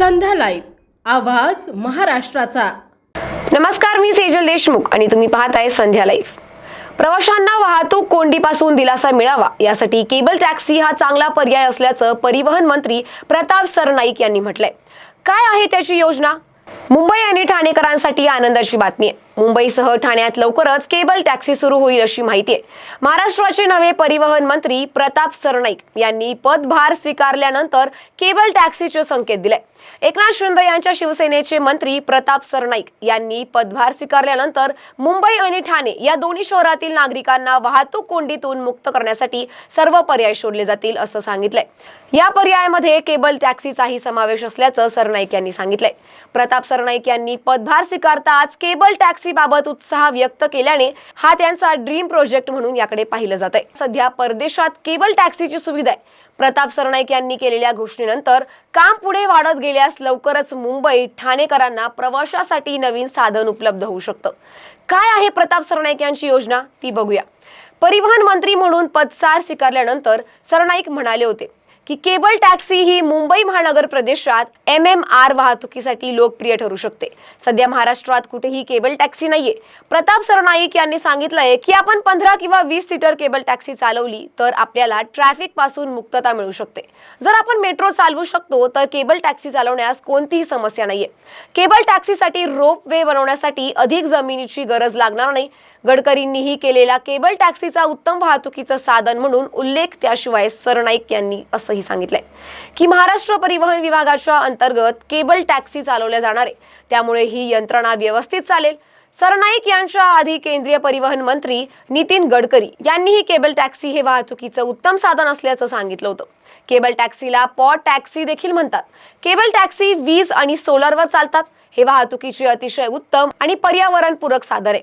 संध्या live आवाज महाराष्ट्राचा. नमस्कार मी सेजल देशमुख आणि तुम्ही पाहत आहे संध्या लाईव्ह. प्रवाशांना वाहतूक कोंडीपासून दिलासा मिळावा यासाठी केबल टॅक्सी हा चांगला पर्याय असल्याचं परिवहन मंत्री प्रताप सरनाईक यांनी म्हटलंय. काय आहे त्याची योजना? मुंबई आणि ठाणेकरांसाठी आनंदाची बातमी आहे. मुंबईसह ठाण्यात लवकरच केबल टॅक्सी सुरू होईल अशी माहिती आहे. महाराष्ट्राचे नवे परिवहन मंत्री प्रताप सरनाईक यांनी पदभार स्वीकारल्यानंतर केबल टॅक्सीचे संकेत दिले. एकनाथ शिंदे यांच्या शिवसेनेचे मंत्री प्रताप सरनाईक यांनी पदभार स्वीकारल्यानंतर मुंबई आणि ठाणे या दोन्ही शहरातील नागरिकांना वाहतूक कोंडीतून मुक्त करण्यासाठी सर्व पर्याय शोधले जातील असं सांगितलंय. या पर्यायामध्ये केबल टॅक्सीचाही समावेश असल्याचं सरनाईक यांनी सांगितलंय. प्रताप सरनाईक यांनी पदभार स्वीकारताच केबल टॅक्सी बाबत उत्साह व्यक्त केल्याने हा त्यांचा ड्रीम प्रोजेक्ट म्हणून याकडे पाहिलं जात आहे सध्या परदेशात केबल टॅक्सीची सुविधा आहे. प्रताप सरनाईक यांनी केलेल्या घोषणेनंतर काम पुढे वाढत गेल्यास लवकरच मुंबई ठाणेकरांना प्रवाशासाठी नवीन साधन उपलब्ध होऊ शकतं. काय आहे प्रताप सरनाईक यांची योजना? ती बघूया. परिवहन मंत्री म्हणून पदसार स्वीकारल्यानंतर सरनाईक म्हणाले होते की केबल टॅक्सी ही मुंबई महानगर प्रदेशात एम एम आर वाहतुकीसाठी लोकप्रिय ठरू शकते. सध्या महाराष्ट्रात कुठेही केबल टॅक्सी नाहीये. प्रताप सरनाईक यांनी सांगितलंय की आपण पंधरा किंवा वीस सीटर केबल टॅक्सी चालवली तर आपल्याला ट्रॅफिकपासून मुक्तता मिळू शकते. जर आपण मेट्रो चालवू शकतो तर केबल टॅक्सी चालवण्यास कोणतीही समस्या नाहीये. केबल टॅक्सीसाठी रोप वे बनवण्यासाठी अधिक जमिनीची गरज लागणार नाही. गडकरींनीही केलेला केबल टॅक्सीचा उत्तम वाहतुकीचं साधन म्हणून उल्लेख त्याशिवाय सरनाईक यांनी असंही सांगितलंय. की महाराष्ट्र परिवहन विभागाच्या अंतर्गत केबल टॅक्सी चालवल्या जाणार आहे त्यामुळे ही यंत्रणा व्यवस्थित चालेल. सरनाईक यांच्या आधी केंद्रीय परिवहन मंत्री नितीन गडकरी यांनीही केबल टॅक्सी हे वाहतुकीचं उत्तम साधन असल्याचं सांगितलं होतं. केबल टॅक्सीला पॉट टॅक्सी देखील म्हणतात. केबल टॅक्सी वीज आणि सोलरवर चालतात. हे वाहतुकीचे अतिशय उत्तम आणि पर्यावरणपूरक साधन आहे.